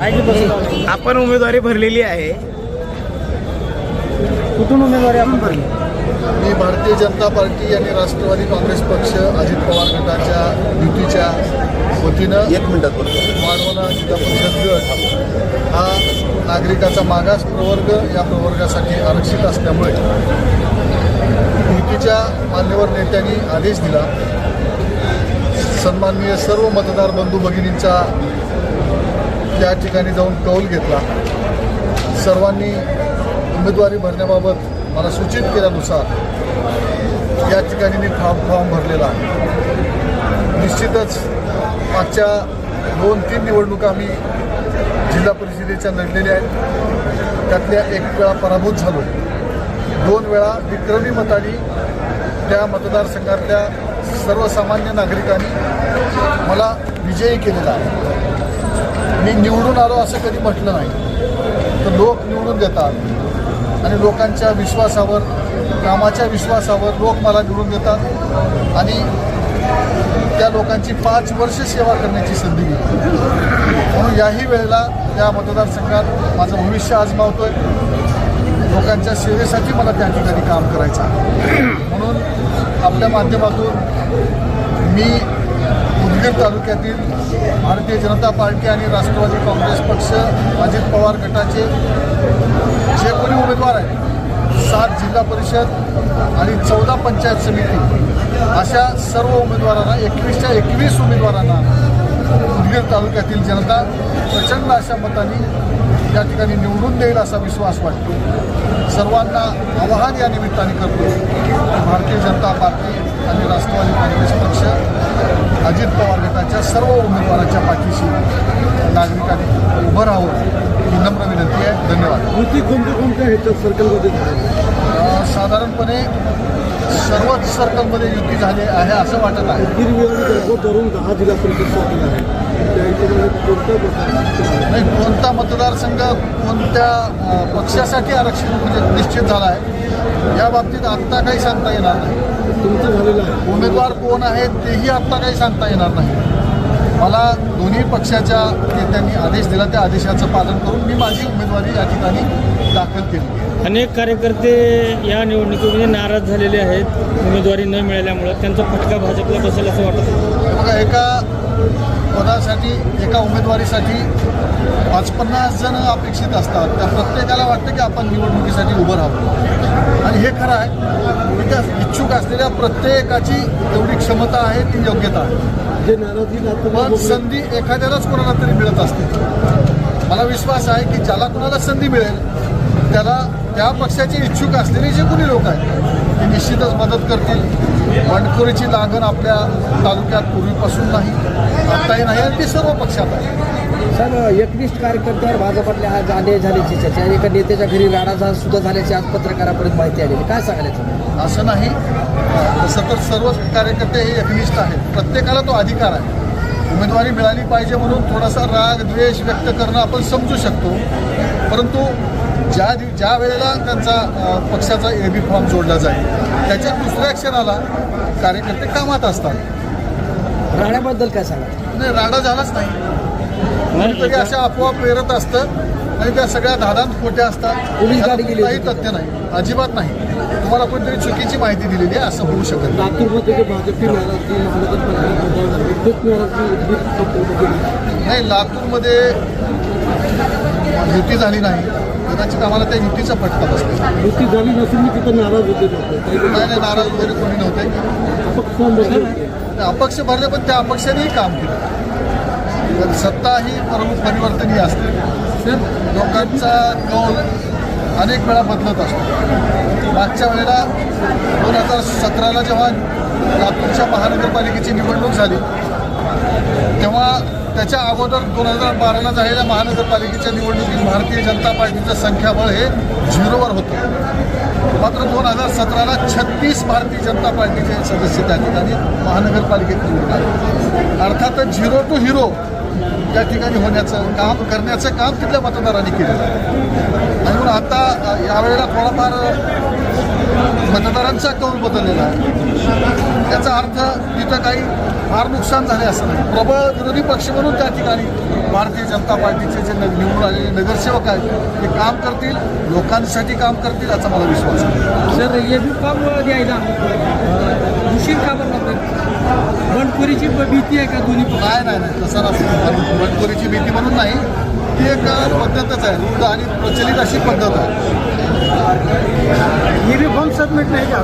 आपण उमेदवारी भरलेली आहे. कुठून उमेदवारी आपण भरली? मी भारतीय जनता पार्टी आणि राष्ट्रवादी काँग्रेस पक्ष अजित पवार गटाच्या युतीच्या वतीनं एक मिनिटात बोलतो वाढवणा जिल्हा परिषद गट हा नागरिकाचा मागास प्रवर्ग या प्रवर्गासाठी आरक्षित असल्यामुळे युतीच्या मान्यवर नेत्यांनी आदेश दिला. सन्माननीय सर्व मतदार बंधू भगिनींचा त्या ठिकाणी जाऊन कौल घेतला. सर्वांनी उमेदवारी भरण्याबाबत मला सूचित केल्यानुसार या ठिकाणी मी फॉर्म फॉर्म भरलेला आहे. निश्चितच मागच्या दोन तीन निवडणुका मी जिल्हा परिषदेच्या लढलेल्या आहेत. त्यातल्या एक वेळा पराभूत झालो. दोन वेळा विक्रमी मताने त्या मतदारसंघातल्या सर्वसामान्य नागरिकांनी मला विजयी केलेला आहे. मी निवडून आलो असं कधी म्हटलं नाही. तर लोक निवडून देतात आणि लोकांच्या विश्वासावर कामाच्या विश्वासावर लोक मला निवडून देतात आणि त्या लोकांची पाच वर्ष सेवा करण्याची संधी मिळते म्हणून याही वेळेला त्या मतदारसंघात माझं भविष्य आजमावतोय. लोकांच्या सेवेसाठी मला त्या ठिकाणी काम करायचं आहे. म्हणून आपल्या माध्यमातून मी उदगीर तालुक्यातील भारतीय जनता पार्टी आणि राष्ट्रवादी काँग्रेस पक्ष अजित पवार गटाचे जे कोणी उमेदवार आहेत सात जिल्हा परिषद आणि चौदा पंचायत समिती अशा सर्व उमेदवारांना एकवीसच्या एकवीस उमेदवारांना उदगीर तालुक्यातील जनता प्रचंड अशा मतांनी या ठिकाणी निवडून देईल असा विश्वास वाटतो. सर्वांना आवाहन या निमित्ताने करतो. भारतीय जनता पार्टी आणि राष्ट्रवादी काँग्रेस पक्ष अजित पवार गटाच्या सर्व उमेदवारांच्या पाठीशी नागरिकांनी उभं राहावं ही नम्र विनंती आहे. धन्यवाद. कृती कोणत्या कोणत्या ह्याच्यात सर्कलमध्ये साधारणपणे सर्वच सर्कलमध्ये युती झाली आहे असं वाटत आहे. धरून दहा जिल्हा परिषद नाही कोणता मतदारसंघ कोणत्या पक्षासाठी आरक्षण म्हणजे निश्चित झाला आहे या बाबतीत आत्ता काही सांगता येणार नाही. तुमचं झालेलं आहे. उमेदवार कोण आहेत तेही आत्ता काही सांगता येणार नाही. मला दोन्ही पक्षाच्या नेत्यांनी आदेश दिला त्या आदेशाचं पालन करून मी माझी उमेदवारी या ठिकाणी दाखल केली. अनेक कार्यकर्ते या निवडणुकीमध्ये नाराज झालेले आहेत. उमेदवारी न मिळाल्यामुळं त्यांचा फटका भाजपला बसेल असं वाटत. बघा एका पदासाठी एका उमेदवारीसाठी पाच पन्नास जण अपेक्षित असतात. त्या प्रत्येकाला वाटतं की आपण निवडणुकीसाठी उभं राहावं आणि हे खरं आहे. इच्छुक असलेल्या प्रत्येकाची तेवढी क्षमता आहे ती योग्यता आहे. पण संधी एखाद्यालाच कोणाला तरी मिळत असते. मला विश्वास आहे की ज्याला कोणाला संधी मिळेल त्याला त्या पक्षाचे इच्छुक असलेले जे कोणी लोक आहेत ते निश्चितच मदत करतील. बंडखोरीची लागण आपल्या तालुक्यात पूर्वीपासून नाही आत्ताही नाही आणि ती सर्व पक्षात आहे. साहेब एकनिष्ठ कार्यकर्त्यावर भाजपातले आज अन्याय झाल्याची चर्चा एका नेत्याच्या घरी राणा सुद्धा झाल्याची आज पत्रकारापर्यंत माहिती आलेली. काय सांगायचं असं नाही. तसं तर सर्वच कार्यकर्ते हे एकनिष्ठ आहेत. प्रत्येकाला तो अधिकार आहे. उमेदवारी मिळाली पाहिजे म्हणून थोडासा राग द्वेष व्यक्त करणं आपण समजू शकतो. परंतु ज्या दिव ज्या वेळेला त्यांचा पक्षाचा ए बी फॉर्म जोडला जाईल त्याच्या दुसऱ्या क्षणाला कार्यकर्ते कामात असतात. राण्याबद्दल काय सांगा? नाही राडा झालाच नाही. कोणीतरी अशा अफवा प्रेरत असतं. आणि त्या सगळ्या धादांत खोट्या असतात. पोलीस गाडी त्याला गेली काही. तथ्य नाही. अजिबात नाही. तुम्हाला कोणतरी चुकीची माहिती दिलेली आहे असं होऊ शकत नाही लातूरमध्ये युती झाली नाही कदाचित आम्हाला त्या युतीचा फटका बसला युती झाली नसून मी तिथं नाराज होते नाही नाही नाराज वगैरे कोणी नव्हते. अपक्ष भरले पण त्या अपक्षानेही काम केलं. तर सत्ता ही प्रमुख परिवर्तनीय असते. लोकांचा कौल अनेक वेळा बदलत असतो. मागच्या वेळेला दोन हजार सतराला जेव्हा लातूरच्या महानगरपालिकेची निवडणूक झाली तेव्हा त्याच्या अगोदर दोन हजार बाराला झालेल्या महानगरपालिकेच्या निवडणुकीत भारतीय जनता पार्टीचं संख्याबळ हे झिरोवर होतं. मात्र दोन हजार सतराला छत्तीस भारतीय जनता पार्टीचे सदस्य त्या ठिकाणी महानगरपालिकेत निवडून आले. अर्थातच झिरो टू हिरो त्या ठिकाणी होण्याचं काम करण्याचं काम तिथल्या मतदारांनी केलेलं आहे. म्हणून आता यावेळेला थोडाफार मतदारांचा कौल बदललेला आहे. याचा अर्थ तिथं काही फार नुकसान झाले असं नाही. प्रबळ विरोधी पक्ष म्हणून त्या ठिकाणी भारतीय जनता पार्टीचे जे निवडून आलेले नगरसेवक आहेत ते काम करतील लोकांसाठी काम करतील याचा मला विश्वास आहे. सर हे द्यायला उशीर का बंडखोरीची भीती आहे का दोन्ही नाही नाही नाही तसं नसतं. बंडखोरीची भीती म्हणून नाही. ती एक पद्धतच आहे. रूढ आणि प्रचलित अशी पद्धत आहे. हे बी फॉर्म सबमिट नाही का?